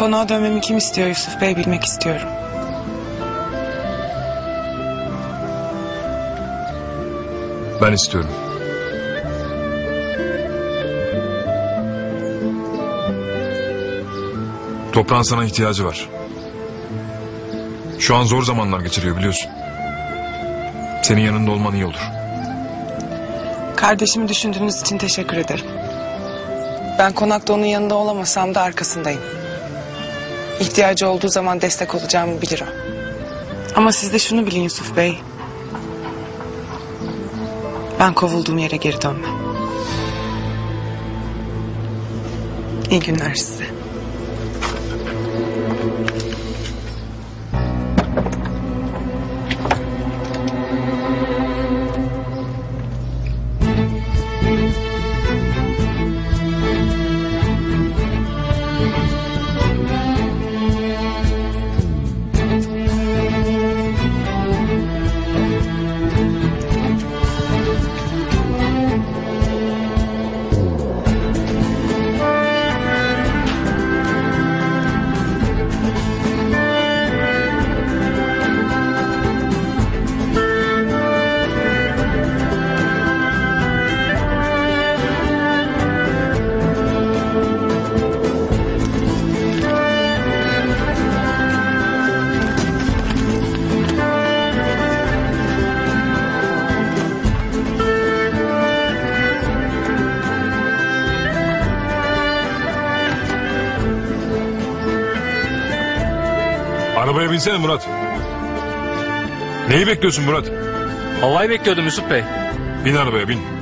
Konağa dönmemi kim istiyor Yusuf Bey bilmek istiyorum. Ben istiyorum. Toprağın sana ihtiyacı var. Şu an zor zamanlar geçiriyor biliyorsun. Senin yanında olman iyi olur. Kardeşimi düşündüğünüz için teşekkür ederim. Ben konakta onun yanında olamasam da arkasındayım. İhtiyacı olduğu zaman destek olacağımı bilir o. Ama siz de şunu bilin Yusuf Bey. Ben kovulduğum yere geri dönmem. İyi günler size. Arabaya binsene Murat. Neyi bekliyorsun Murat? Havayı bekliyordum Yusuf Bey. Bin arabaya bin.